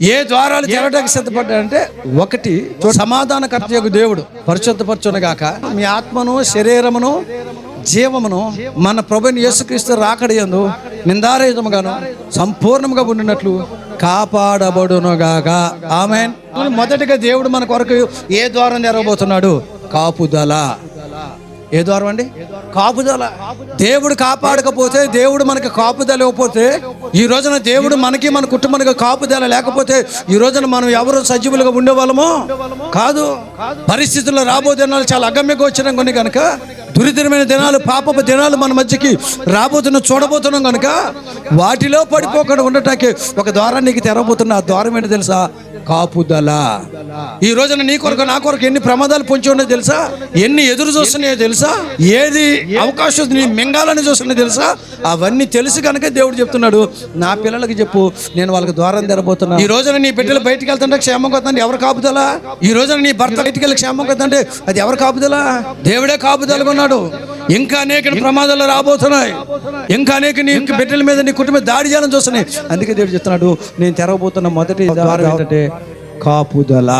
ఏ ద్వారాలు తెరవడానికి సిద్ధపడ్డాడంటే ఒకటి సమాధానకర్త యొక్క దేవుడు పరిశుద్ధపరచునగాక. మీ ఆత్మను శరీరమును జీవమును మన ప్రభుని యేసుక్రీస్తు రాకడయందు నిందారయుతముగాను సంపూర్ణముగా ఉండినట్లు కాపాడబడునుగాక. ఆమె మొదటిగా దేవుడు మన కొరకు ఏ ద్వారం తెరవబోతున్నాడు? కాపుదల. ఏ ద్వారం అండి? కాపుదల. దేవుడు కాపాడకపోతే దేవుడు మనకి కాపుదల ఇవ్వకపోతే ఈ రోజున దేవుడు మనకి మన కుటుంబానికి కాపుదల లేకపోతే ఈ రోజున మనం ఎవరు సజీవులుగా ఉండేవాళ్ళమో? కాదు. పరిస్థితుల్లో రాబో దినాలు చాలా అగమ్యకు వచ్చినాం కొన్ని కనుక దురితరమైన దినాలు పాపపు దినాలు మన మధ్యకి రాబోతున్న చూడబోతున్నాం కనుక వాటిలో పడిపోకుండా ఉండటానికి ఒక ద్వారం నీకు తెరవబోతున్న. ఆ ద్వారం ఏంటో తెలుసా? కాపుదల. ఈ రోజున నీ కొరకు నా కొరకు ఎన్ని ప్రమాదాలు పొంచి ఉన్నాయో తెలుసా? ఎన్ని ఎదురు చూస్తున్నాయో తెలుసా? ఏది అవకాశం నీ మింగాలని చూస్తున్నాయో తెలుసా? అవన్నీ తెలుసు కనుక దేవుడు చెప్తున్నాడు నా పిల్లలకి చెప్పు నేను వాళ్ళకి ద్వారం తెరబోతున్నా. ఈ రోజున నీ బిడ్డలు బయటికి వెళ్తుంటే క్షేమం కొద్దండి ఎవరు కాపుదల? ఈ రోజున నీ భర్త బయటికి వెళ్ళి క్షేమం కొద్దంటే అది ఎవరు కాపుదల? దేవుడే కాపుదలగా ఉన్నాడు. ఇంకా అనేక ప్రమాదాలు రాబోతున్నాయి. ఇంకా అనేక నీ బిడ్డల మీద నీ కుటుంబం దాడి చేయాలని చూస్తున్నాయి. అందుకే దేవుడు చెప్తున్నాడు నేను తెరవబోతున్న మొదటి ఏంటంటే కాపుదల.